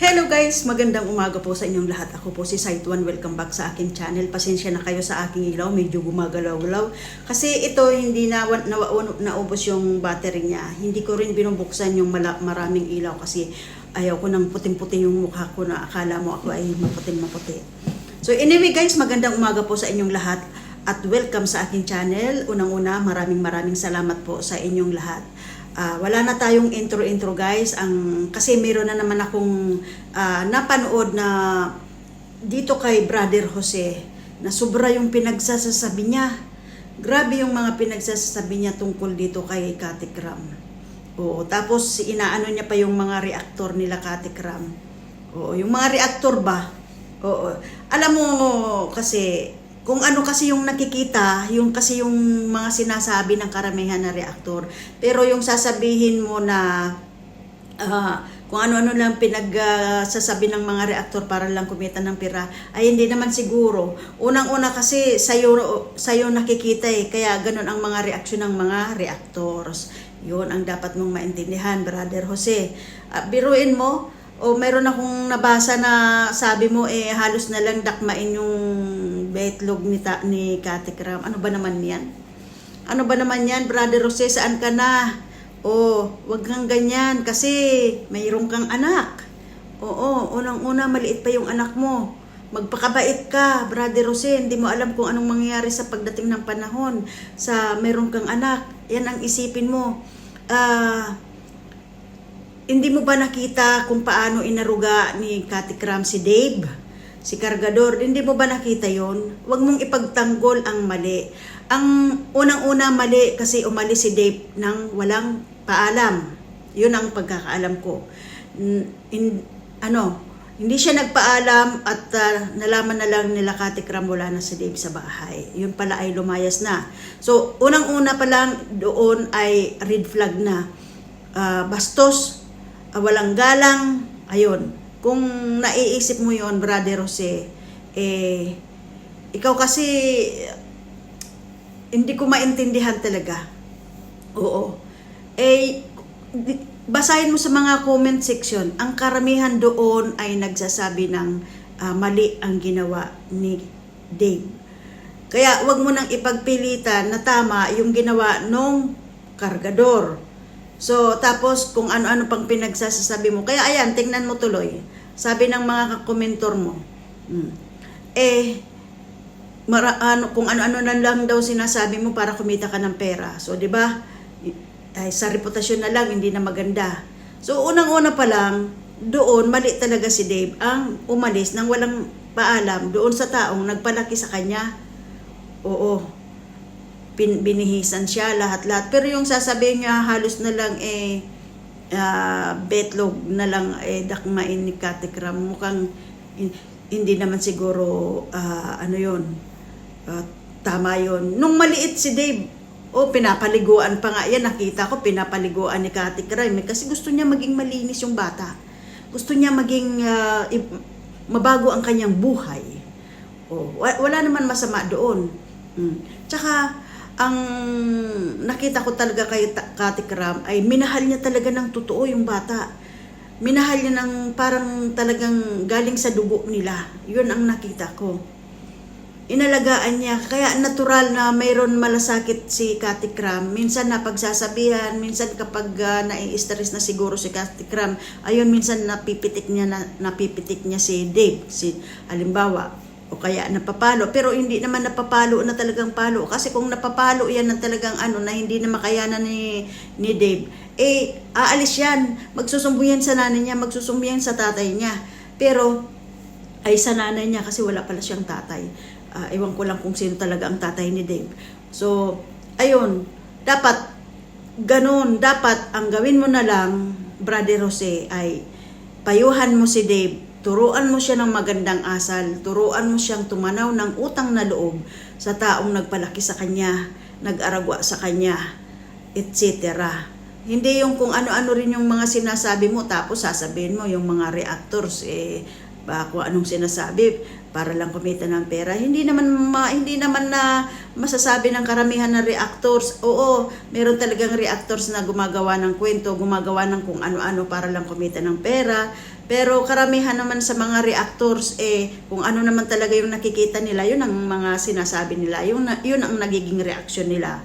Hello guys! Magandang umaga po sa inyong lahat. Ako po si One. Welcome back sa aking channel. Pasensya na kayo sa aking ilaw. Medyo gumagalaw-galaw. Kasi ito hindi na, na, naubos yung battery niya. Hindi ko rin binubuksan yung maraming ilaw kasi ayaw ko ng puting-puti yung mukha ko na akala mo ako ay maputing-maputi. So anyway guys, magandang umaga po sa inyong lahat at welcome sa aking channel. Unang-una, maraming maraming salamat po sa inyong lahat. Ah, wala na tayong intro-intro guys. Ang kasi meron na naman akong ah, napanood na dito kay Brother Jose na sobra yung pinagsasasabi niya. Grabe yung mga pinagsasasabi niya tungkol dito kay Katikram. Oo, tapos inaano niya pa yung mga reaktor nila Katikram. Oo, yung mga reaktor ba? Oo. Alam mo kasi kung ano kasi yung nakikita, yung kasi yung mga sinasabi ng karamihan na reaktor. Pero yung sasabihin mo na ah, kung ano-ano lang pinagsasabi ng mga reaktor para lang kumita ng pera, ay hindi naman siguro. Unang-una kasi sa'yo, sa'yo nakikita eh, kaya ganun ang mga reaksyon ng mga reactors. Yun ang dapat mong maintindihan, Brother Jose. Ah, biruin mo, o meron akong nabasa na sabi mo eh halos na lang dakmain yung betlog ni, ta, ni Katikram. Ano ba naman yan? Ano ba naman yan, Brother Jose? Saan ka na? Oh, wag kang ganyan kasi mayroon kang anak. Oo, unang-una maliit pa yung anak mo. Magpakabait ka, Brother Jose. Hindi mo alam kung anong mangyayari sa pagdating ng panahon sa mayroon kang anak. Yan ang isipin mo. Ah, hindi mo ba nakita kung paano inaruga ni Katikram si Dave? Si Cargador, hindi mo ba nakita yon? Huwag mong ipagtanggol ang mali. Ang unang-una mali kasi umalis si Dave nang walang paalam. Yun ang pagkakaalam ko. In- ano, hindi siya nagpaalam at ah, nalaman na lang nila Katikram wala na si Dave sa bahay. Yun pala ay lumayas na. So, unang-una pa lang doon ay red flag na. Ah, bastos, ah, walang galang, ayun. Kung naiisip mo yon Brother Jose, eh, ikaw kasi, hindi ko maintindihan talaga. Oo. Eh, basahin mo sa mga comment section, ang karamihan doon ay nagsasabi ng ah, mali ang ginawa ni Dave. Kaya wag mo nang ipagpilitan na tama yung ginawa nung kargador. So, tapos kung ano-ano pang pinagsasabi mo. Kaya ayan, tingnan mo tuloy. Sabi ng mga komentor mo, mm, eh, mara, ano, kung ano-ano na lang daw sinasabi mo para kumita ka ng pera. So, di ba? Ay, sa reputasyon na lang, hindi na maganda. So, unang-una pa lang, doon, mali talaga si Dave ang umalis nang walang paalam doon sa taong nagpalaki sa kanya. Oo, pin, binihisan siya lahat-lahat. Pero yung sasabihin niya halos na lang eh ah, betlog na lang eh dakmain ni Katikram. Mukhang hin- hindi naman siguro ah, ano yon ah, tama yon Nung maliit si Dave, oh pinapaliguan pa nga yan. Nakita ko pinapaliguan ni Katikram eh, kasi gusto niya maging malinis yung bata. Gusto niya maging i- mabago ang kanyang buhay. Oh, wa- wala naman masama doon. Mm. Tsaka, ang nakita ko talaga kay Ta- Kati Kram ay minahal niya talaga ng totoo yung bata. Minahal niya ng parang talagang galing sa dugo nila. Yun ang nakita ko. Inalagaan niya. Kaya natural na mayroon malasakit si Kati Kram. Minsan napagsasabihan, minsan kapag uh, nai-stress na siguro si Kati Kram, ayun minsan napipitik niya, na, napipitik niya si Dave. Si, halimbawa, o kaya napapalo. Pero hindi naman napapalo na talagang palo. Kasi kung napapalo yan ng talagang ano na hindi na makayanan ni ni Dave eh aalis yan. Magsusumbo yan sa nanay niya magsusumbo yan sa tatay niya. Pero ay sa nanay niya kasi wala pala siyang tatay. Ah, ewan ko lang kung sino talaga ang tatay ni Dave. So ayun. Dapat ganun. Dapat ang gawin mo na lang brother Jose ay payuhan mo si Dave turuan mo siya ng magandang asal, turuan mo siyang tumanaw ng utang na loob sa taong nagpalaki sa kanya, nag-aragwa sa kanya, etc. Hindi yung kung ano-ano rin yung mga sinasabi mo tapos sasabihin mo yung mga reactors eh ba kung anong sinasabi para lang kumita ng pera. Hindi naman ma, hindi naman na masasabi ng karamihan ng reactors. Oo, meron talagang reactors na gumagawa ng kwento, gumagawa ng kung ano-ano para lang kumita ng pera. Pero karamihan naman sa mga reactors, eh, kung ano naman talaga yung nakikita nila, yun ang mga sinasabi nila, yun, yun ang nagiging reaksyon nila.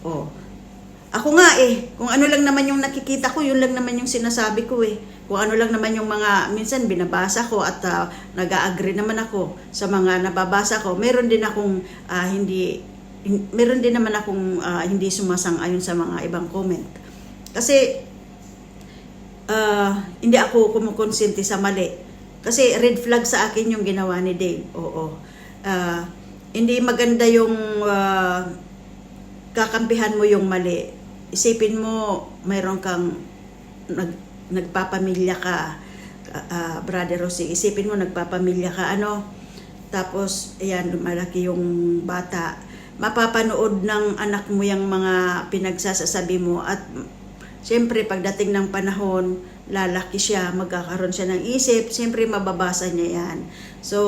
Oh. Ako nga eh, kung ano lang naman yung nakikita ko, yun lang naman yung sinasabi ko eh. Kung ano lang naman yung mga, minsan binabasa ko at ah, nag-agree naman ako sa mga nababasa ko. Meron din akong ah, hindi, hin- meron din naman akong ah, hindi sumasang-ayon sa mga ibang comment. Kasi ah, hindi ako kumukonsente sa mali. Kasi red flag sa akin yung ginawa ni Dave. Oo. Ah, hindi maganda yung ah, kakampihan mo yung mali. Isipin mo, mayroon kang nag, nagpapamilya ka, ah, Brother Rossi. Isipin mo, nagpapamilya ka, ano, tapos, ayan, lumalaki yung bata. Mapapanood ng anak mo yung mga pinagsasasabi mo at Siyempre, pagdating ng panahon, lalaki siya, magkakaroon siya ng isip, siyempre mababasa niya yan. So,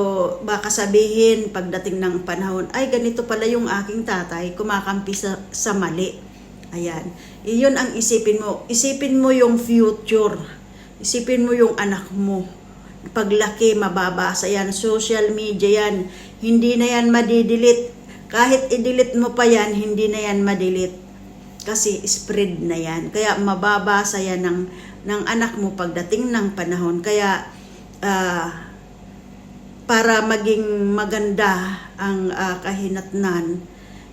baka sabihin, pagdating ng panahon, ay ganito pala yung aking tatay, kumakampi sa, sa mali. Ayan. Iyon ang isipin mo. Isipin mo yung future. Isipin mo yung anak mo. Paglaki, mababasa yan. Social media yan. Hindi na yan madidelete. Kahit i-delete mo pa yan, hindi na yan madelete kasi spread na yan. Kaya mababasa yan ng, ng anak mo pagdating ng panahon. Kaya ah, para maging maganda ang ah, kahinatnan,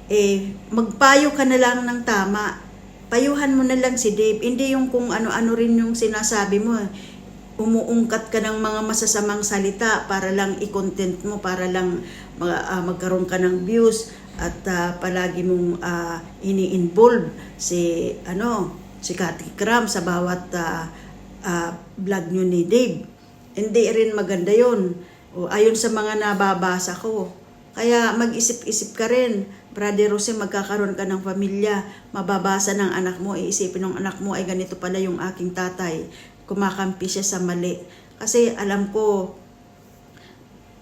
eh, magpayo ka na lang ng tama. Payuhan mo na lang si Dave. Hindi yung kung ano-ano rin yung sinasabi mo. Umuungkat ka ng mga masasamang salita para lang i-content mo, para lang mag- ah, magkaroon ka ng views at ah, palagi mong ah, ini-involve si ano si Cathy Cram sa bawat ah, ah, vlog nyo ni Dave. Hindi rin maganda yon. O, ayon sa mga nababasa ko. Kaya mag-isip-isip ka rin. Brother Jose, magkakaroon ka ng pamilya. Mababasa ng anak mo. Iisipin ng anak mo, ay ganito pala yung aking tatay. Kumakampi siya sa mali. Kasi alam ko,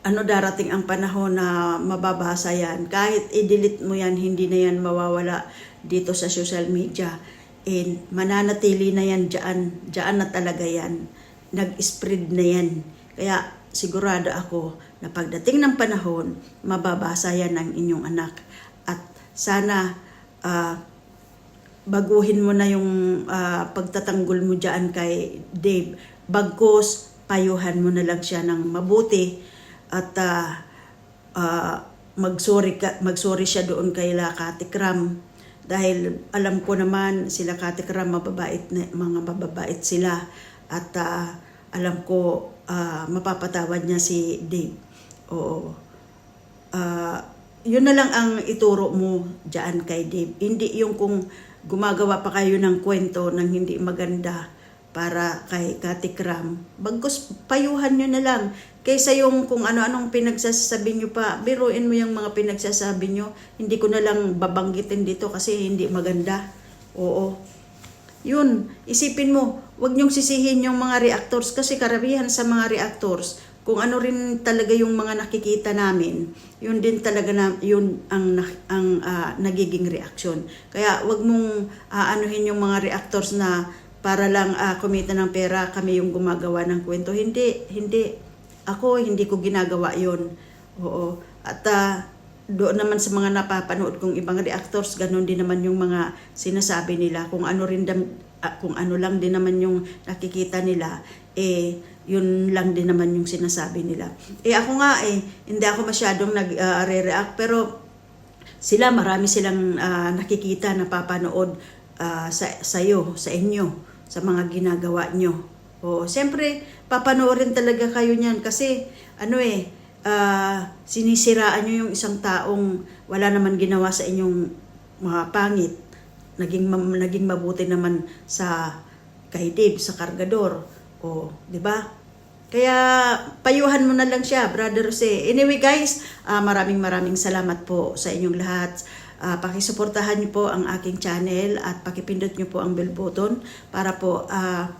ano darating ang panahon na mababasa yan. Kahit i-delete mo yan, hindi na yan mawawala dito sa social media. And mananatili na yan dyan. Dyan na talaga yan. Nag-spread na yan. Kaya sigurado ako na pagdating ng panahon, mababasa yan ng inyong anak. At sana ah, baguhin mo na yung ah, pagtatanggol mo dyan kay Dave. Bagkos, payuhan mo na lang siya ng mabuti at ah, ah, magsorry ka magsorry siya doon kay La Katikram dahil alam ko naman sila Katikram mababait na, mga mababait sila at ah, alam ko ah, mapapatawad niya si Dave. Oo. Ah, yun na lang ang ituro mo diyan kay Dave. Hindi yung kung gumagawa pa kayo ng kwento ng hindi maganda para kay Katikram. Bagkus payuhan nyo na lang. Kaysa yung kung ano-anong pinagsasabi nyo pa, biruin mo yung mga pinagsasabi nyo. Hindi ko na lang babanggitin dito kasi hindi maganda. Oo. Yun, isipin mo, wag niyong sisihin yung mga reactors kasi karamihan sa mga reactors, kung ano rin talaga yung mga nakikita namin, yun din talaga na yun ang ang ah, nagiging reaksyon. Kaya wag mong aanuhin yung mga reactors na para lang ah, kumita ng pera kami yung gumagawa ng kwento. Hindi, hindi. Ako hindi ko ginagawa yun. Oo. At ah, doon naman sa mga napapanood kong ibang reactors, ganun din naman yung mga sinasabi nila. Kung ano rin dam, ah, kung ano lang din naman yung nakikita nila, eh yun lang din naman yung sinasabi nila. Eh ako nga eh, hindi ako masyadong nag-react pero sila marami silang ah, nakikita napapanood ah, sa sa iyo, sa inyo, sa mga ginagawa nyo. O siyempre papanoorin talaga kayo niyan kasi ano eh ah, sinisiraan nyo yung isang taong wala naman ginawa sa inyong mga pangit. Naging naging mabuti naman sa Dave sa kargador. O, 'di ba? Kaya payuhan mo na lang siya, Brother Jose. Anyway guys, ah, maraming maraming salamat po sa inyong lahat. Ah, pakisuportahan niyo po ang aking channel at pakipindot niyo po ang bell button para po ah,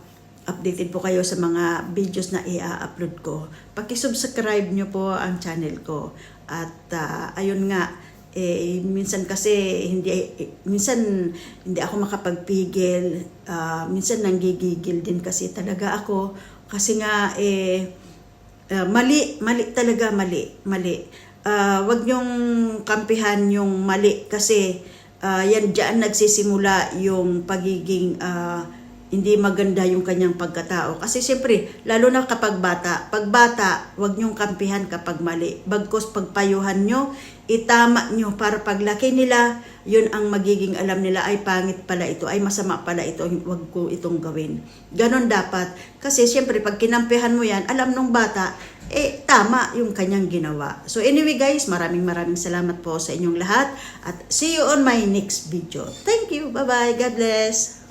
updated po kayo sa mga videos na i-upload ko. Pakisubscribe niyo po ang channel ko. At ah, ayun nga, eh, minsan kasi hindi eh, minsan hindi ako makapagpigil Ah, minsan nanggigigil din kasi talaga ako Kasi nga, eh, ah, mali, mali talaga, mali, mali. Ah, wag niyong kampihan yung mali kasi ah, yan diyan nagsisimula yung pagiging ah, hindi maganda yung kanyang pagkatao. Kasi siyempre, lalo na kapag bata, pag bata, wag niyong kampihan kapag mali. Bagkos pagpayuhan nyo, itama nyo para paglaki nila, yun ang magiging alam nila, ay pangit pala ito, ay masama pala ito, wag ko itong gawin. Ganon dapat. Kasi siyempre, pag kinampihan mo yan, alam nung bata, eh, tama yung kanyang ginawa. So anyway guys, maraming maraming salamat po sa inyong lahat at see you on my next video. Thank you. Bye-bye. God bless.